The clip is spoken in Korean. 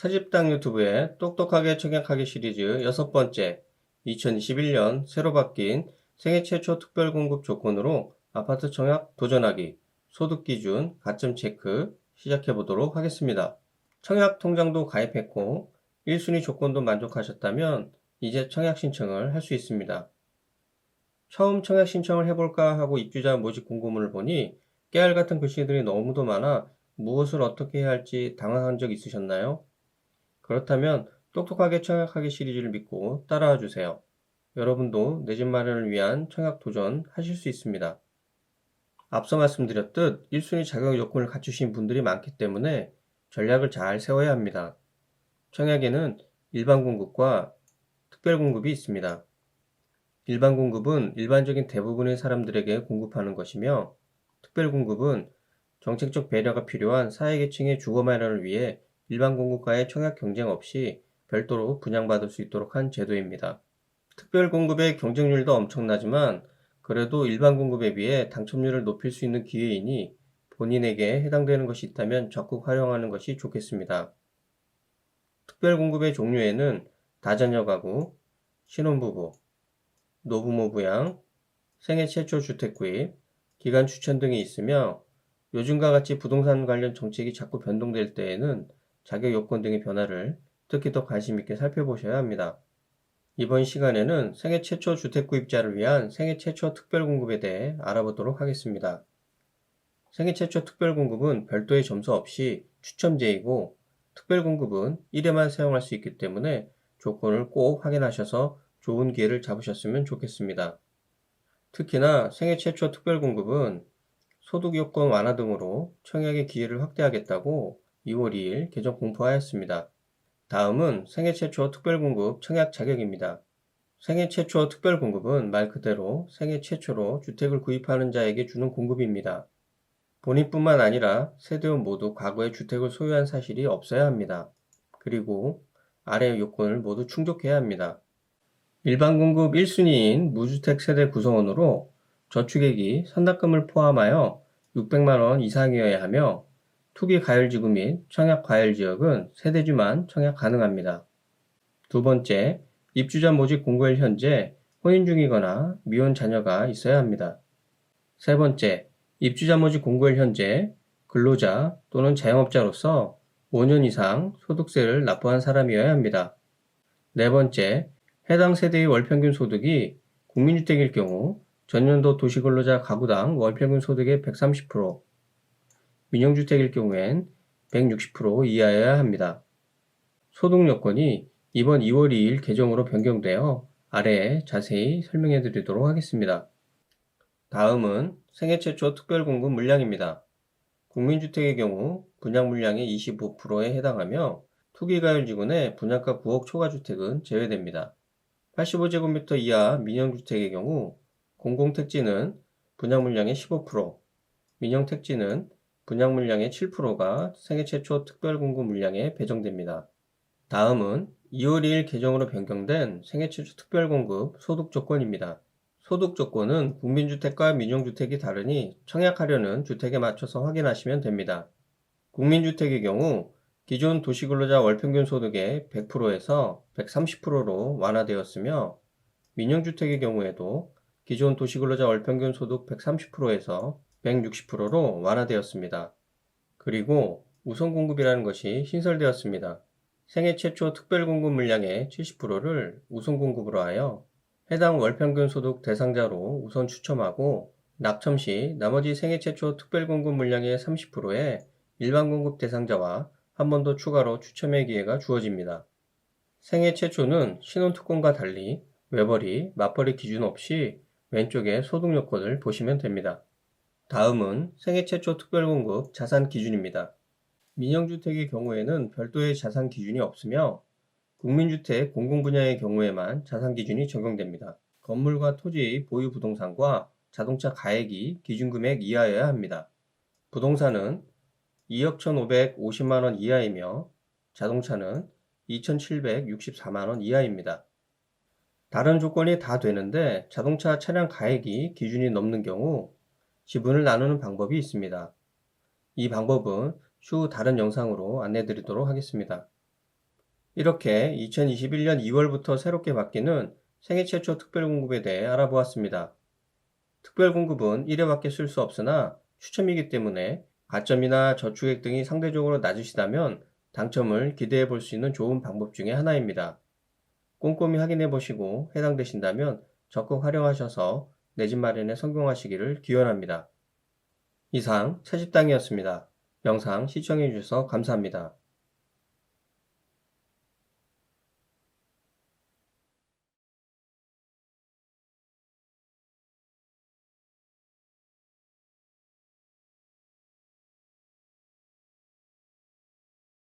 차집당 유튜브의 똑똑하게 청약하기 시리즈 여섯 번째 2021년 새로 바뀐 생애 최초 특별 공급 조건으로 아파트 청약 도전하기 소득 기준 가점 체크 시작해 보도록 하겠습니다. 청약 통장도 가입했고 1순위 조건도 만족하셨다면 이제 청약 신청을 할 수 있습니다. 처음 청약 신청을 해볼까 하고 입주자 모집 공고문을 보니 깨알 같은 글씨들이 너무도 많아 무엇을 어떻게 해야 할지 당황한 적 있으셨나요? 그렇다면 똑똑하게 청약하기 시리즈를 믿고 따라와 주세요. 여러분도 내 집 마련을 위한 청약 도전 하실 수 있습니다. 앞서 말씀드렸듯 1순위 자격 요건을 갖추신 분들이 많기 때문에 전략을 잘 세워야 합니다. 청약에는 일반 공급과 특별 공급이 있습니다. 일반 공급은 일반적인 대부분의 사람들에게 공급하는 것이며 특별 공급은 정책적 배려가 필요한 사회계층의 주거 마련을 위해 일반 공급과의 청약 경쟁 없이 별도로 분양받을 수 있도록 한 제도입니다. 특별 공급의 경쟁률도 엄청나지만 그래도 일반 공급에 비해 당첨률을 높일 수 있는 기회이니 본인에게 해당되는 것이 있다면 적극 활용하는 것이 좋겠습니다. 특별 공급의 종류에는 다자녀 가구, 신혼부부, 노부모 부양, 생애 최초 주택 구입, 기간 추천 등이 있으며 요즘과 같이 부동산 관련 정책이 자꾸 변동될 때에는 자격 요건 등의 변화를 특히 더 관심 있게 살펴보셔야 합니다. 이번 시간에는 생애 최초 주택 구입자를 위한 생애 최초 특별 공급에 대해 알아보도록 하겠습니다. 생애 최초 특별 공급은 별도의 점수 없이 추첨제이고 특별 공급은 1회만 사용할 수 있기 때문에 조건을 꼭 확인하셔서 좋은 기회를 잡으셨으면 좋겠습니다. 특히나 생애 최초 특별 공급은 소득 요건 완화 등으로 청약의 기회를 확대하겠다고 2월 2일 개정 공포하였습니다. 다음은 생애 최초 특별 공급 청약 자격입니다. 생애 최초 특별 공급은 말 그대로 생애 최초로 주택을 구입하는 자에게 주는 공급입니다. 본인뿐만 아니라 세대원 모두 과거에 주택을 소유한 사실이 없어야 합니다. 그리고 아래 요건을 모두 충족해야 합니다. 일반 공급 1순위인 무주택 세대 구성원으로 저축액이 선납금을 포함하여 600만원 이상이어야 하며 투기 가열지구 및 청약 가열지역은 세대주만 청약 가능합니다. 두 번째, 입주자 모집 공고일 현재 혼인 중이거나 미혼 자녀가 있어야 합니다. 세 번째, 입주자 모집 공고일 현재 근로자 또는 자영업자로서 5년 이상 소득세를 납부한 사람이어야 합니다. 네 번째, 해당 세대의 월평균 소득이 국민주택일 경우 전년도 도시근로자 가구당 월평균 소득의 130%, 민영주택일 경우엔 160% 이하여야 합니다. 소득 요건이 이번 2월 2일 개정으로 변경되어 아래에 자세히 설명해 드리도록 하겠습니다. 다음은 생애 최초 특별 공급 물량입니다. 국민주택의 경우 분양 물량의 25%에 해당하며 투기가율 지구 내 분양가 9억 초과주택은 제외됩니다. 85제곱미터 이하 민영주택의 경우 공공택지는 분양 물량의 15%, 민영택지는 분양 물량의 7%가 생애 최초 특별 공급 물량에 배정됩니다. 다음은 2월 2일 개정으로 변경된 생애 최초 특별 공급 소득 조건입니다. 소득 조건은 국민주택과 민영주택이 다르니 청약하려는 주택에 맞춰서 확인하시면 됩니다. 국민주택의 경우 기존 도시근로자 월평균 소득의 100%에서 130%로 완화되었으며 민영주택의 경우에도 기존 도시근로자 월평균 소득 130%에서 160%로 완화되었습니다. 그리고 우선 공급이라는 것이 신설되었습니다. 생애 최초 특별 공급 물량의 70%를 우선 공급으로 하여 해당 월평균 소득 대상자로 우선 추첨하고 낙첨 시 나머지 생애 최초 특별 공급 물량의 30%에 일반 공급 대상자와 한 번 더 추가로 추첨의 기회가 주어집니다. 생애 최초는 신혼특권과 달리 외벌이, 맞벌이 기준 없이 왼쪽에 소득 요건을 보시면 됩니다. 다음은 생애 최초 특별 공급 자산 기준입니다. 민영주택의 경우에는 별도의 자산 기준이 없으며 국민주택 공공 분야의 경우에만 자산 기준이 적용됩니다. 건물과 토지 보유 부동산과 자동차 가액이 기준금액 이하여야 합니다. 부동산은 2억 1,550만원 이하이며 자동차는 2,764만원 이하입니다. 다른 조건이 다 되는데 자동차 차량 가액이 기준이 넘는 경우 지분을 나누는 방법이 있습니다. 이 방법은 추후 다른 영상으로 안내 드리도록 하겠습니다. 이렇게 2021년 2월부터 새롭게 바뀌는 생애 최초 특별공급에 대해 알아보았습니다. 특별공급은 1회밖에 쓸 수 없으나 추첨이기 때문에 가점이나 저축액 등이 상대적으로 낮으시다면 당첨을 기대해 볼 수 있는 좋은 방법 중에 하나입니다. 꼼꼼히 확인해 보시고 해당되신다면 적극 활용하셔서 내 집 마련에 성공하시기를 기원합니다. 이상 채집당이었습니다. 영상 시청해 주셔서 감사합니다.